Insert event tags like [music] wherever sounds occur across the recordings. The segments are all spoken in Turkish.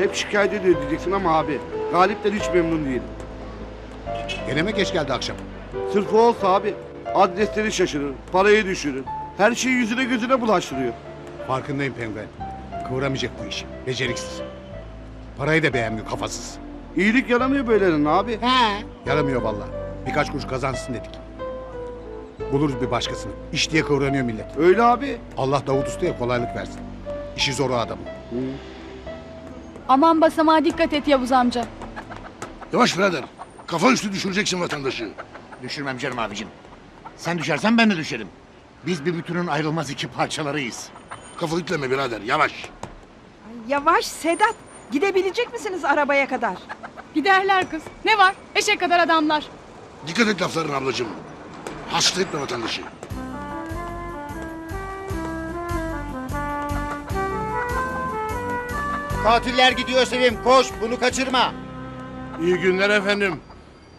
Hep şikayet ediyor diyeceksin ama abi. Galip'ten hiç memnun değil. Gene mi geç geldi akşam? Sırf o olsa abi adresleri şaşırır, parayı düşürür. Her şeyi yüzüne gözüne bulaştırıyor. Farkındayım penguen. Kıvıramayacak bu işi. Beceriksiz. Parayı da beğenmiyor kafasız. İyilik yaramıyor böylenin abi. He. Yaramıyor vallahi. Birkaç kuruş kazansın dedik. Buluruz bir başkasını. İş diye kıvranıyor millet. Öyle abi. Allah Davut Usta'ya kolaylık versin. İşi zor o adamın. Aman basamağa dikkat et Yavuz amca. Yavaş birader. Kafa üstü düşüreceksin vatandaşı. Düşürmem canım abicim. Sen düşersen ben de düşerim. Biz bir bütünün ayrılmaz iki parçalarıyız. Kafa itleme birader yavaş. Yavaş Sedat. Gidebilecek misiniz arabaya kadar? Giderler kız. Ne var? Eşek kadar adamlar. Dikkat et laflarına ablacığım. Hasta etme vatandaşı. Katiller gidiyor Sevim. Koş bunu kaçırma. İyi günler efendim.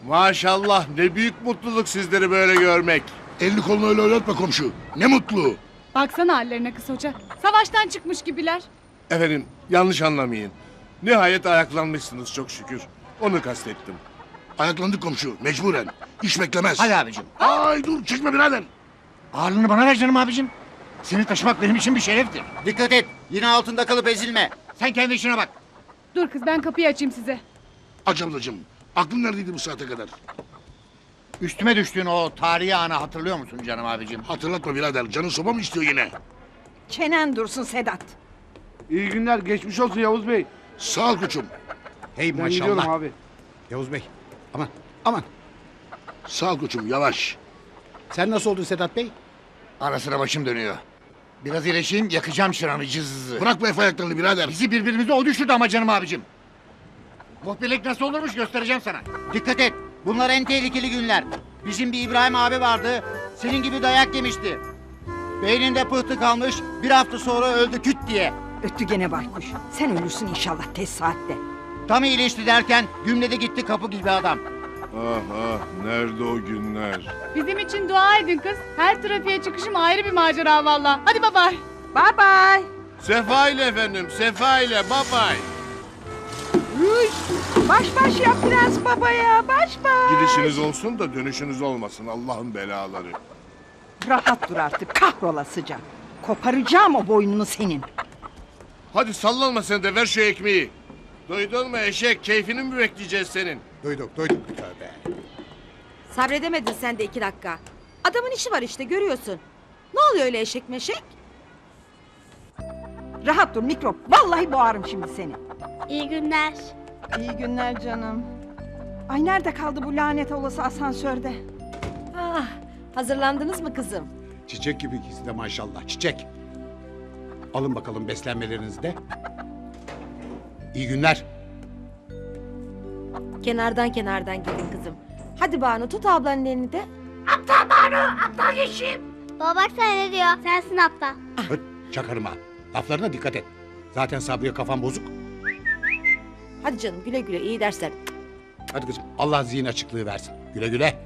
Maşallah ne büyük mutluluk sizleri böyle görmek. Elini kolunu öyle oynatma komşu. Ne mutlu. Baksana hallerine kız hoca. Savaştan çıkmış gibiler. Efendim yanlış anlamayın. Nihayet ayaklanmışsınız çok şükür. Onu kastettim. Ayaklandık komşu mecburen. İş beklemez. Hadi abicim. Ay dur çekme birader. Ağırlığını bana ver canım abicim. Seni taşımak benim için bir şereftir. Dikkat et. Yine altında kalıp ezilme. Sen kendi işine bak. Dur kız ben kapıyı açayım size. Aç ablacığım. Aklın neredeydi bu saate kadar? Üstüme düştüğün o tarihi anı hatırlıyor musun canım abicim? Hatırlatma birader. Canın soba mı istiyor yine? Çenen dursun Sedat. İyi günler, geçmiş olsun Yavuz Bey. Sağ ol koçum. Hey Ben gidiyorum maşallah. abi. Yavuz Bey. Aman aman. Sağ ol koçum yavaş. Sen nasıl oldun Sedat Bey? Ara sıra başım dönüyor. Biraz iyileşeyim yakacağım şıranı cız. Bırak bu Efe ayaklarını birader. Bizi birbirimize o düşürdü ama canım abicim. Muhbirlik nasıl olurmuş göstereceğim sana. Dikkat et. Bunlar en tehlikeli günler. Bizim bir İbrahim abi vardı. Senin gibi dayak yemişti. Beyninde pıhtı kalmış. Bir hafta sonra öldü küt diye. Öttü gene baykuş. Sen ölürsün inşallah tez saatte. Tam iyileşti derken gümlede gitti kapı gibi adam. Ah ah nerede o günler. Bizim için dua edin kız. Her trafiğe çıkışım ayrı bir macera valla. Hadi baba. Bye bye. Sefa ile efendim sefa ile babay. Baş baş yap prens babaya. Baş baş. Gidişiniz olsun da dönüşünüz olmasın Allah'ın belaları. Rahat dur artık kahrolasıca. Koparacağım o boynunu senin. Hadi sallanma sen de ver şu ekmeği. Duydun mu eşek keyfini mi bekleyeceğiz senin? Duyduk duyduk. Tövbe. Sabredemedin sen de iki dakika. Adamın işi var işte görüyorsun. Ne oluyor öyle eşek meşek? Rahat dur mikrop. Vallahi boğarım şimdi seni. İyi günler. İyi günler canım. Ay nerede kaldı bu lanet olası asansörde? Ah, hazırlandınız mı kızım? Çiçek gibi ikisi de maşallah. Çiçek. Alın bakalım beslenmelerinizi de. İyi günler. Kenardan kenardan gidin kızım. Hadi Banu tut ablanın elini de. Baba bak sen ne diyor? Sensin aptal. Höt, çakarım ha. Laflarına dikkat et. Zaten Sabriye kafam bozuk. Hadi canım güle güle iyi dersler. Hadi kızım Allah zihin açıklığı versin. Güle güle.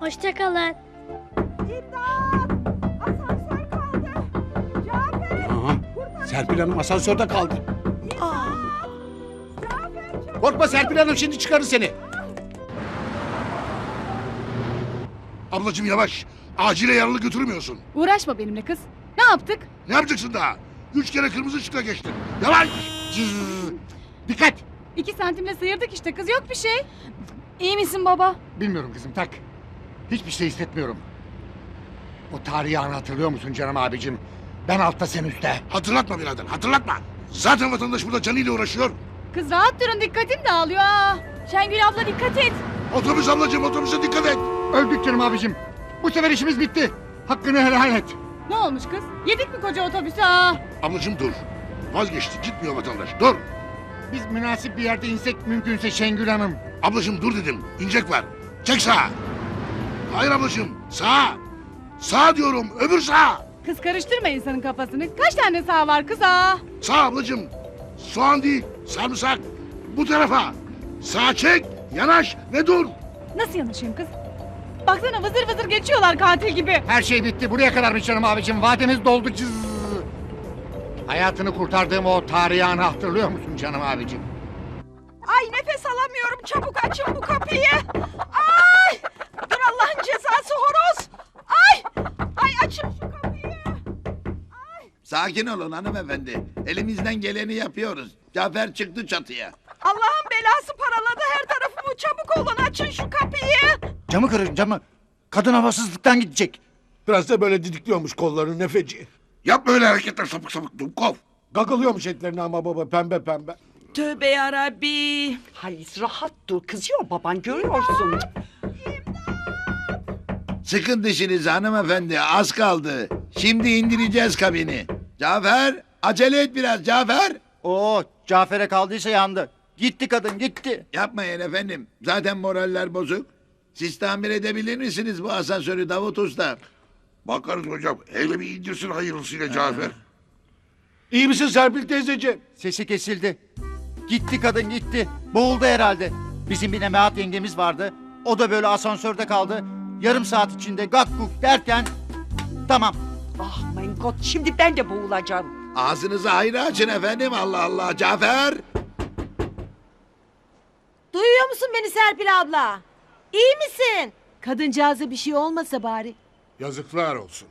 Hoşça kalın. Asansör kaldı. Cafer. Aha, Serpil Hanım asansörde kaldı. Korkma Serpil Hanım şimdi çıkarır seni. Ablacığım yavaş. Acile yaralı götürmüyorsun. Uğraşma benimle kız. Ne yaptık? Ne yapacaksın daha? Üç kere kırmızı ışıkla geçtin. Yavaş. Dikkat. İki santimle sıyırdık işte kız yok bir şey. İyi misin baba? Bilmiyorum kızım tak. Hiçbir şey hissetmiyorum. O tarihi anı hatırlıyor musun canım abicim? Ben altta sen üstte. Hatırlatma birader hatırlatma. Zaten vatandaş burada canıyla uğraşıyor. Kız rahat durun dikkatim dağılıyor. Aa. Şengül abla dikkat et. Otobüs ablacığım otobüse dikkat et. Öldük canım abicim. Bu sefer işimiz bitti. Hakkını helal et. Ne olmuş kız? Yedik mi koca otobüsü ha? Ablacığım dur. Vazgeçti gitmiyor vatandaş. Dur. Biz münasip bir yerde insek mümkünse Şengül Hanım. Ablacığım dur dedim. İncek var. Çek sağa. Hayır ablacığım. Sağa. Sağ diyorum. Öbür sağ. Kız karıştırma insanın kafasını. Kaç tane sağ var kız ha? Sağ ablacığım. Soğan değil. Sarımsak. Bu tarafa. Sağa çek. Yanaş ve dur. Nasıl yanaşayım kız? Baksana vızır vızır geçiyorlar katil gibi. Her şey bitti. Buraya kadarmış canım abicim. Vademiz doldu. Cız. Hayatını kurtardığım o tarihi anı hatırlıyor musun canım abicim? Ay nefes alamıyorum. Çabuk açın bu kapıyı. Ay! Dur Allah'ın cezası horoz. Ay! Ay açın şu kapıyı. Sakin olun hanımefendi. Elimizden geleni yapıyoruz. Cafer çıktı çatıya. Allah'ın belası paraladı her tarafımı. Çabuk olun açın şu kapıyı. Camı kırın camı. Kadın havasızlıktan gidecek. Biraz da böyle didikliyormuş kollarını nefeci. Yapma öyle hareketler sapık sapık Dumkov. Gagılıyormuş etlerini ama baba pembe pembe. Tövbe yarabbi. Halis rahat dur kızıyor baban görüyorsun. Sıkın dişinizi hanımefendi. Az kaldı. Şimdi indireceğiz kabini. Cafer acele et biraz Cafer. Oo Cafer'e kaldıysa yandı. Gitti kadın gitti. Yapmayın efendim. Zaten moraller bozuk. Siz tamir edebilir misiniz bu asansörü Davut Usta? Bakarız hocam. Hele bir indirsin hayırlısıyla Cafer. İyi misin Serpil teyzeciğim? Sesi kesildi. Gitti kadın gitti. Boğuldu herhalde. Bizim bir Nebahat yengemiz vardı. O da böyle asansörde kaldı. Yarım saat içinde gak guk derken... Tamam. Ah mein Gott şimdi ben de boğulacağım. Ağzınızı hayra açın efendim. Allah Allah. Cafer. Duyuyor musun beni Serpil abla? İyi misin? Kadıncağıza bir şey olmasa bari. Yazıklar olsun.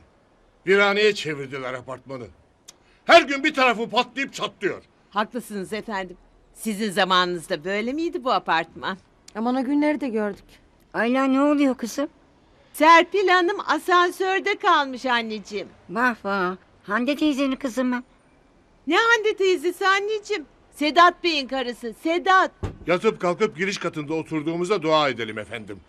Viraneye çevirdiler apartmanı. Her gün bir tarafı patlayıp çatlıyor. Haklısınız efendim. Sizin zamanınızda böyle miydi bu apartman? Aman o günleri de gördük. Ayla ne oluyor kızım? Serpil Hanım asansörde kalmış anneciğim. Vah vah. Hande teyzenin kızı mı? Ne Hande teyzesi anneciğim? Sedat Bey'in karısı Sedat. Yatıp kalkıp giriş katında oturduğumuza dua edelim efendim.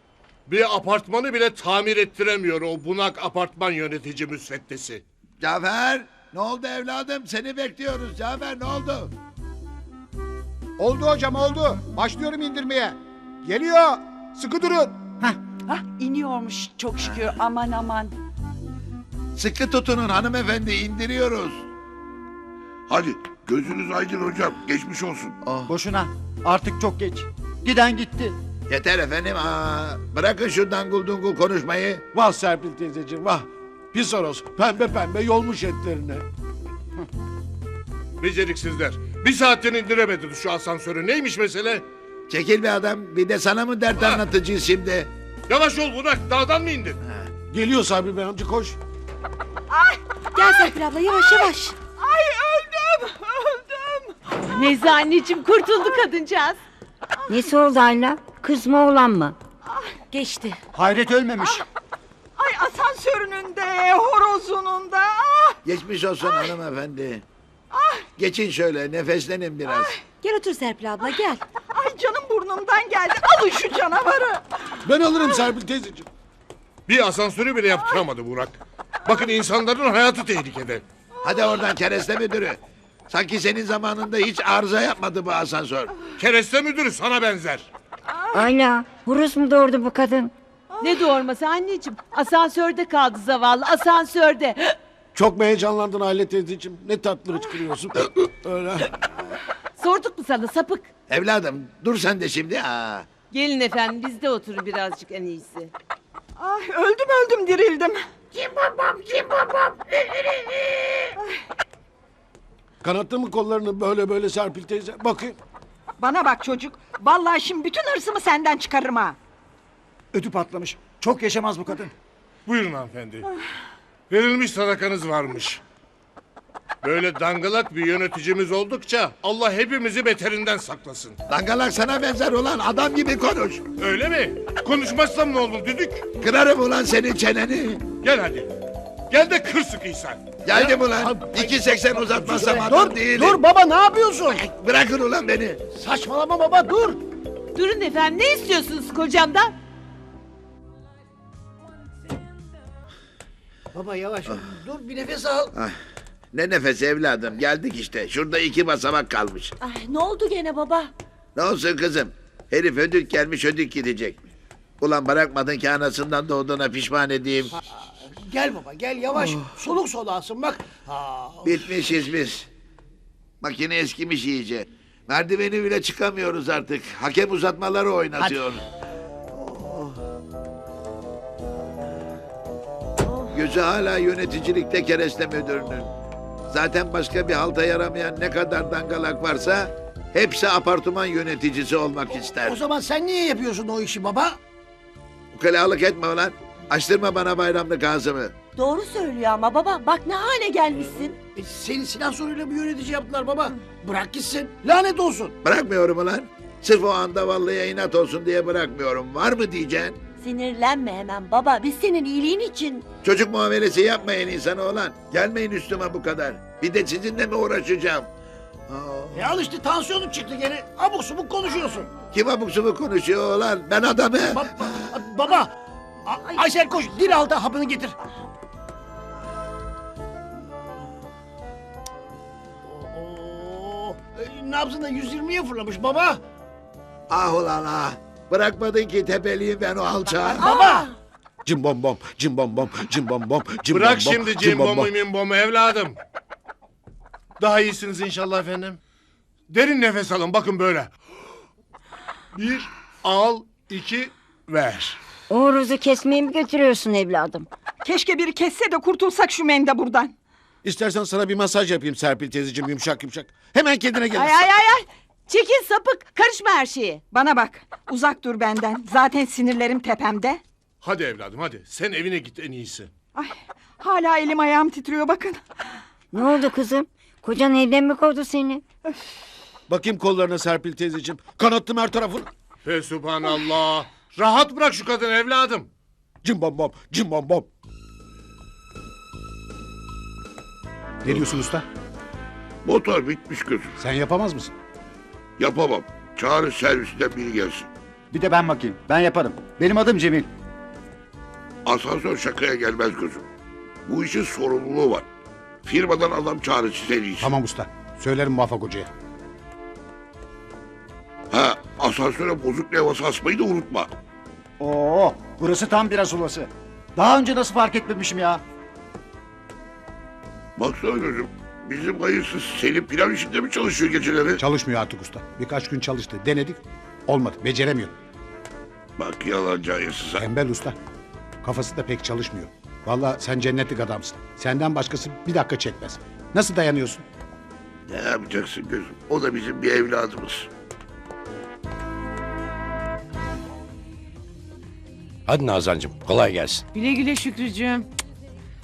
Bir apartmanı bile tamir ettiremiyor o bunak apartman yönetici müsveddesi. Cafer. Ne oldu evladım? Seni bekliyoruz. Cafer ne oldu? Oldu hocam oldu. Başlıyorum indirmeye. Geliyor. Sıkı durun. Hah iniyormuş çok şükür aman aman. Sıkı tutunun hanımefendi. indiriyoruz. Hadi gözünüz aydın hocam. Geçmiş olsun. Boşuna. Artık çok geç. Giden gitti. Yeter efendim. Aa, bırakın şu dangul dungul konuşmayı. Vah Serpil teyzeciğim vah. Pis horoz pembe pembe yolmuş etlerini. Beceriksizler. Bir saatten indiremediniz şu asansörü. Neymiş mesele? Çekil be adam. Bir de sana mı dert anlatacağız şimdi? Yavaş ol bunak. Dağdan mı indin? Geliyor Sabri Bey amca koş. Gel Serpil abla yavaş yavaş. Ay. Neyse anneciğim kurtuldu kadıncağız. Nesi oldu Ayla? Kız mı oğlan mı? Geçti. Hayret ölmemiş. Ay asansörünün de horozunun da. Ah! Geçmiş olsun hanımefendi. Geçin şöyle nefeslenin biraz. Gel otur Serpil abla gel. Ay canım burnumdan geldi. Alın şu canavarı. Ben alırım Serpil teyzeciğim. Bir asansörü bile yaptıramadı Burak. Bakın insanların hayatı tehlikede. Hadi oradan kereste müdürü. Sanki senin zamanında hiç arıza yapmadı bu asansör. Kereste müdürü sana benzer. Ayla horoz mu doğurdu bu kadın? Ne doğurması anneciğim? Asansörde kaldı zavallı asansörde. Çok mu heyecanlandın Aile teyzeciğim? Ne tatlı hıçkırıyorsun. [laughs] Öyle. Sorduk mu sana sapık? Evladım dur sen de şimdi. Aa. Gelin efendim biz de oturun birazcık en iyisi. Ay öldüm öldüm dirildim. Kanattı mı kollarını böyle böyle Serpil teyze? Bakayım. Bana bak çocuk. Vallahi şimdi bütün hırsımı senden çıkarırım ha. Ödü patlamış. Çok yaşamaz bu kadın. Buyurun hanımefendi. Verilmiş sadakanız varmış. Böyle dangalak bir yöneticimiz oldukça Allah hepimizi beterinden saklasın. Dangalak sana benzer ulan adam gibi konuş. Öyle mi? Konuşmazsam ne olur düdük? Kırarım ulan senin çeneni. Gel hadi. Gel de kır sıkıysan. Geldim ulan. 2.80 uzatmazsam adam değilim. Dur baba ne yapıyorsun? Bırakın ulan beni. Saçmalama baba dur. Durun efendim ne istiyorsunuz kocamdan? Baba yavaş dur bir nefes al. Ne nefes evladım geldik işte. Şurada iki basamak kalmış. Ay, ne oldu gene baba? Ne olsun kızım? Herif ödük gelmiş ödük gidecek. Ulan bırakmadın ki anasından doğduğuna pişman edeyim. Gel baba gel yavaş. Soluk soluğasın bak. Bitmişiz biz. Makine eskimiş iyice. Merdiveni bile çıkamıyoruz artık. Hakem uzatmaları oynatıyor. Gözü hala yöneticilikte kereste müdürünün. Zaten başka bir halta yaramayan ne kadar dangalak varsa hepsi apartman yöneticisi olmak ister. O zaman sen niye yapıyorsun o işi baba? Ukalalık etme ulan. Açtırma bana bayramlık ağzımı. Doğru söylüyor ama baba. Bak ne hale gelmişsin. E, seni silah soruyla bir yönetici yaptılar baba. Bırak gitsin. Lanet olsun. Bırakmıyorum ulan. Sırf o anda vallahi inat olsun diye bırakmıyorum. Var mı diyeceksin? Sinirlenme hemen baba. Biz senin iyiliğin için. Çocuk muamelesi yapmayın insana olan. Gelmeyin üstüme bu kadar. Bir de sizinle mi uğraşacağım? Aa, E al işte tansiyonun çıktı gene. Abuk subuk konuşuyorsun. kim abuk subuk konuşuyor ulan? Ben adamı. Ba- ba- baba. A- Aysel koş dil al da hapını getir. Oo, e, da 120'ye fırlamış baba. Ah ulan ah. Bırakmadın ki tepeliyim ben o alçağı. Baba. Cimbom bom, cimbom bom, cimbom bom, cimbom Bırak bom, şimdi cimbom cimbomu bom. mimbomu evladım. Daha iyisiniz inşallah efendim. Derin nefes alın bakın böyle. Bir al, iki ver. O horozu kesmeye mi götürüyorsun evladım? Keşke biri kesse de kurtulsak şu mende buradan. İstersen sana bir masaj yapayım Serpil teyzeciğim yumuşak yumuşak. Hemen kendine gelir. Ay ay ay ay. Çekil sapık. Karışma her şeye. Bana bak. Uzak dur benden. Zaten sinirlerim tepemde. Hadi evladım hadi. Sen evine git en iyisi. Ay, hala elim ayağım titriyor bakın. Ne oldu kızım? Kocan evden mi kovdu seni? Bakayım kollarına Serpil teyzeciğim. Kanattım her tarafını. Fe subhanallah. Rahat bırak şu kadın evladım. Cimbom bom, cimbom bom. Ne diyorsun usta? Motor bitmiş gözüm. Sen yapamaz mısın? Yapamam. Çağrı servisinden biri gelsin. Bir de ben bakayım. Ben yaparım. Benim adım Cemil. Asansör şakaya gelmez gözüm. Bu işin sorumluluğu var. Firmadan adam çağrısı en iyisi. Tamam usta. Söylerim muvaffak hocaya. Ha asansöre bozuk levhası asmayı da unutma. Oo, burası tam biraz ulası. Daha önce nasıl fark etmemişim ya? Baksana gözüm. Bizim hayırsız Selim pilav işinde mi çalışıyor geceleri? Çalışmıyor artık usta. Birkaç gün çalıştı. Denedik. Olmadı. Beceremiyor. Bak yalancı hayırsız. ha. Tembel usta. Kafası da pek çalışmıyor. Vallahi sen cennetlik adamsın. Senden başkası bir dakika çekmez. Nasıl dayanıyorsun? Ne yapacaksın gözüm? O da bizim bir evladımız. Hadi Nazancığım kolay gelsin. Güle güle Şükrücüğüm.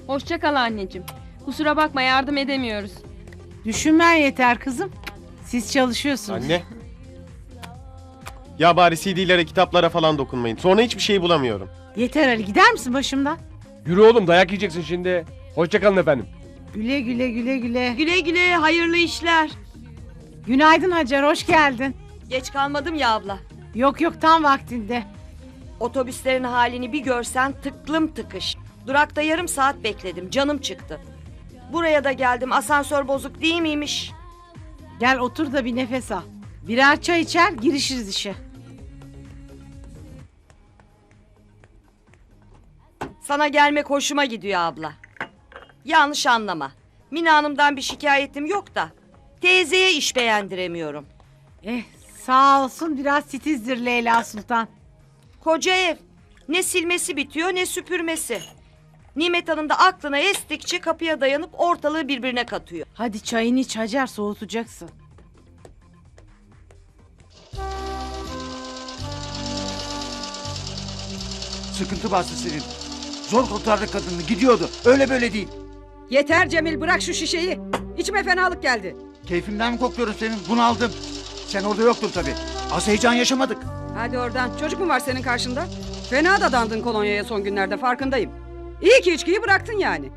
Hoşça kal anneciğim. Kusura bakma yardım edemiyoruz. Düşünmen yeter kızım. Siz çalışıyorsunuz. Anne. Ya bari CD'lere kitaplara falan dokunmayın. Sonra hiçbir şey bulamıyorum. Yeter Ali gider misin başımdan? Yürü oğlum dayak yiyeceksin şimdi. Hoşçakalın efendim. Güle güle güle güle. Güle güle hayırlı işler. Günaydın Hacer hoş geldin. Geç kalmadım ya abla. Yok yok tam vaktinde. Otobüslerin halini bir görsen tıklım tıkış. Durakta yarım saat bekledim. Canım çıktı. Buraya da geldim. Asansör bozuk değil miymiş? Gel otur da bir nefes al. Birer çay içer girişiriz işe. Sana gelmek hoşuma gidiyor abla. Yanlış anlama. Mina Hanım'dan bir şikayetim yok da. Teyzeye iş beğendiremiyorum. Eh sağ olsun biraz titizdir Leyla Sultan. Koca ev. Ne silmesi bitiyor ne süpürmesi. Nimet Hanım da aklına estikçe kapıya dayanıp ortalığı birbirine katıyor. Hadi çayını iç Hacer soğutacaksın. Sıkıntı bastı senin. Zor kurtardık kadını gidiyordu. Öyle böyle değil. Yeter Cemil bırak şu şişeyi. İçime fenalık geldi. Keyfimden mi kokluyorum senin? Bunu aldım. Sen orada yoktun tabii. Az heyecan yaşamadık. Hadi oradan. Çocuk mu var senin karşında? Fena da dandın kolonyaya son günlerde farkındayım. İyi ki içkiyi bıraktın yani.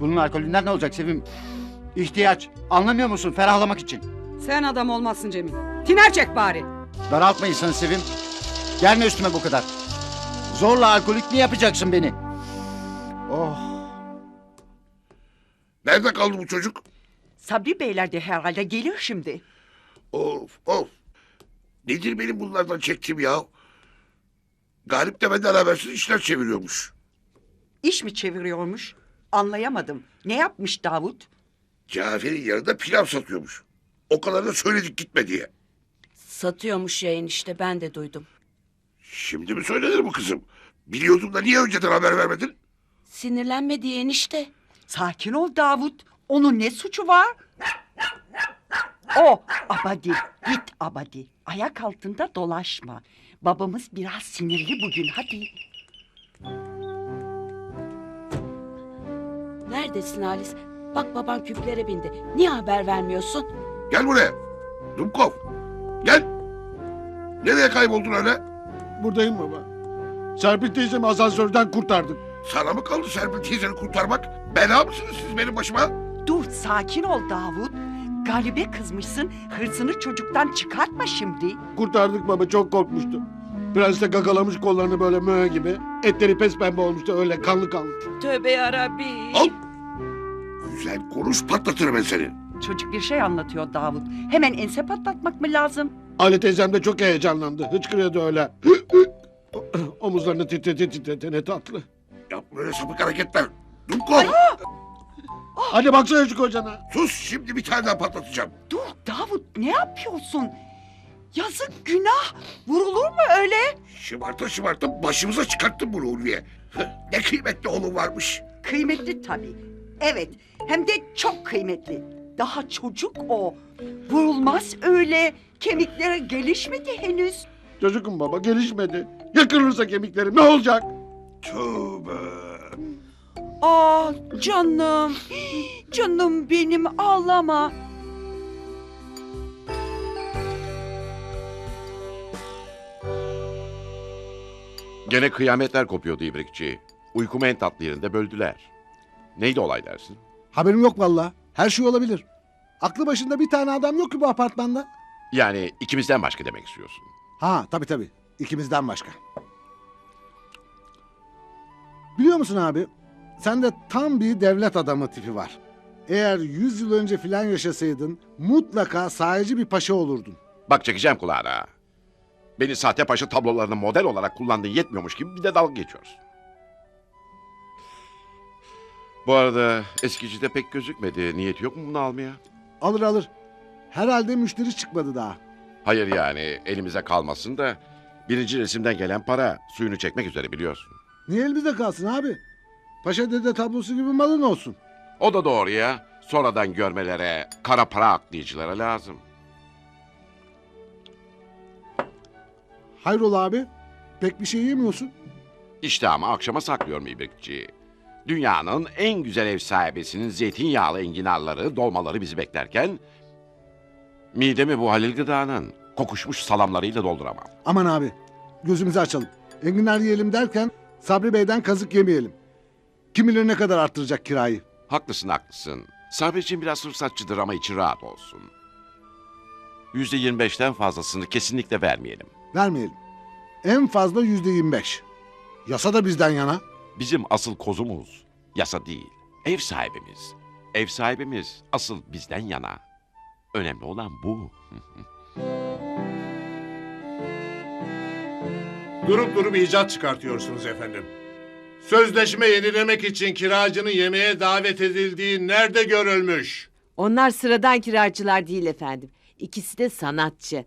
Bunun alkolünden ne olacak Sevim? İhtiyaç. Anlamıyor musun? Ferahlamak için. Sen adam olmazsın Cemil. Tiner çek bari. Daraltma insanı Sevim. Gelme üstüme bu kadar. Zorla alkolik mi yapacaksın beni? Oh. Nerede kaldı bu çocuk? Sabri Beyler de herhalde gelir şimdi. Of of. Nedir benim bunlardan çektiğim ya? Galip de benden habersiz işler çeviriyormuş. İş mi çeviriyormuş? Anlayamadım. Ne yapmış Davut? Cafer'in yanında pilav satıyormuş. O kadar da söyledik gitme diye. Satıyormuş yayın işte ben de duydum. Şimdi mi söylenir bu kızım? Biliyordum da niye önceden haber vermedin? Sinirlenme diye enişte. Sakin ol Davut. Onun ne suçu var? O abadi git abadi. Ayak altında dolaşma. Babamız biraz sinirli bugün hadi. Neredesin Halis? Bak baban küplere bindi. Niye haber vermiyorsun? Gel buraya. Dumkov. Gel. Nereye kayboldun öyle? Buradayım baba. Serpil teyzemi asansörden kurtardık. Sana mı kaldı Serpil teyzeni kurtarmak? Bela mısınız siz benim başıma? Dur sakin ol Davut. Galibe kızmışsın. Hırsını çocuktan çıkartma şimdi. Kurtardık baba çok korkmuştu. Prens de gagalamış kollarını böyle möğe gibi. Etleri pes pembe olmuştu öyle kanlı kanlı. Tövbe yarabbi. Al. Güzel konuş patlatırım ben seni. Çocuk bir şey anlatıyor Davut. Hemen ense patlatmak mı lazım? Ali teyzem de çok heyecanlandı. Hıçkırıyordu öyle. [coughs] Omuzlarını titrete titrete ne tatlı. Yapma öyle sapık hareketler. Dumkov. Hadi baksana şu kocana. Sus şimdi bir tane daha patlatacağım. Dur Davut ne yapıyorsun? Yazık günah. Vurulur mu öyle? Şımarta şımarta başımıza çıkarttın bunu Ulviye. Hıh, Ne kıymetli oğlum varmış. Kıymetli tabii. Evet hem de çok kıymetli. Daha çocuk o. Vurulmaz öyle. Kemikleri gelişmedi henüz. Çocukum baba gelişmedi. Ya kırılırsa kemiklerim ne olacak? Tövbe. Ah canım. Canım benim ağlama. Gene kıyametler kopuyordu İbrikçi. Uykumu en tatlı yerinde böldüler. Neydi olay dersin? Haberim yok valla. Her şey olabilir. Aklı başında bir tane adam yok ki bu apartmanda. Yani ikimizden başka demek istiyorsun. Ha tabii tabii. İkimizden başka. Biliyor musun abi? Sende tam bir devlet adamı tipi var. Eğer 100 yıl önce filan yaşasaydın mutlaka sahici bir paşa olurdun. Bak çekeceğim kulağına. Beni sahte paşa tablolarını model olarak kullandığın yetmiyormuş gibi bir de dalga geçiyorsun. Bu arada eskicide pek gözükmedi. Niyeti yok mu bunu almaya? Alır alır. Herhalde müşteri çıkmadı daha. Hayır yani elimize kalmasın da birinci resimden gelen para suyunu çekmek üzere biliyorsun. Niye elimizde kalsın abi? Paşa dede tablosu gibi malın olsun. O da doğru ya. Sonradan görmelere, kara para aklayıcılara lazım. Hayrola abi? Pek bir şey yemiyorsun. İşte ama akşama saklıyorum İbrikçi. Dünyanın en güzel ev sahibesinin zeytinyağlı enginarları, dolmaları bizi beklerken... ...midemi bu Halil gıdanın kokuşmuş salamlarıyla dolduramam. Aman abi gözümüzü açalım. Enginar yiyelim derken Sabri Bey'den kazık yemeyelim. Kim bilir ne kadar arttıracak kirayı. Haklısın haklısın. Sabri'cim biraz fırsatçıdır ama için rahat olsun. Yüzde yirmi beşten fazlasını kesinlikle vermeyelim. Vermeyelim. En fazla yüzde yirmi beş. Yasa da bizden yana. Bizim asıl kozumuz yasa değil, ev sahibimiz. Ev sahibimiz asıl bizden yana. Önemli olan bu. Durup durup icat çıkartıyorsunuz efendim. Sözleşme yenilemek için kiracının yemeğe davet edildiği nerede görülmüş? Onlar sıradan kiracılar değil efendim. İkisi de sanatçı.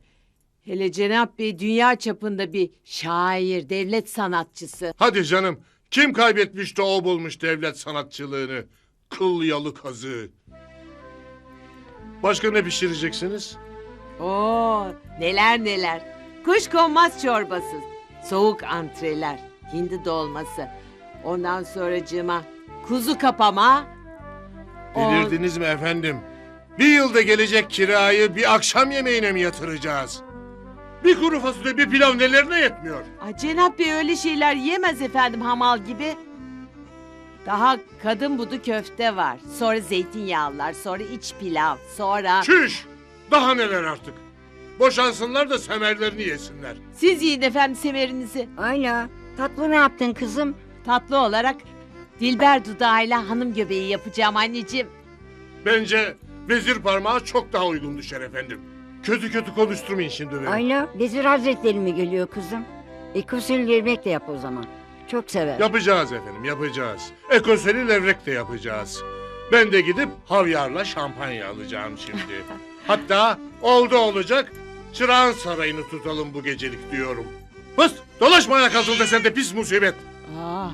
Hele Cenap Bey dünya çapında bir şair, devlet sanatçısı. Hadi canım, kim kaybetmiş de o bulmuş devlet sanatçılığını? Kıl yalı kazığı. Başka ne pişireceksiniz? Oo, neler neler. Kuş konmaz çorbası, soğuk antreler, hindi dolması. Ondan sonracığıma kuzu kapama. o- Delirdiniz mi efendim? Bir yılda gelecek kirayı bir akşam yemeğine mi yatıracağız? Bir kuru fasulye bir pilav nelerine yetmiyor? Ay Cenap Bey öyle şeyler yemez efendim hamal gibi. Daha kadın budu köfte var. Sonra zeytinyağlılar, sonra iç pilav, sonra... Çüş! Daha neler artık? Boşansınlar da semerlerini yesinler. Siz yiyin efendim semerinizi. Ayla tatlı ne yaptın kızım? Tatlı olarak Dilber dudağıyla hanım göbeği yapacağım anneciğim. Bence vezir parmağı çok daha uygun düşer efendim. Kötü kötü konuşturmayın şimdi beni. Ayla vezir hazretleri mi geliyor kızım? Ekosil yemek de yap o zaman. Çok sever. Yapacağız efendim yapacağız. Ekoseli levrek de yapacağız. Ben de gidip havyarla şampanya alacağım şimdi. [laughs] Hatta oldu olacak çırağın sarayını tutalım bu gecelik diyorum. Pıst dolaşma ayak altında sen de pis musibet. Aa,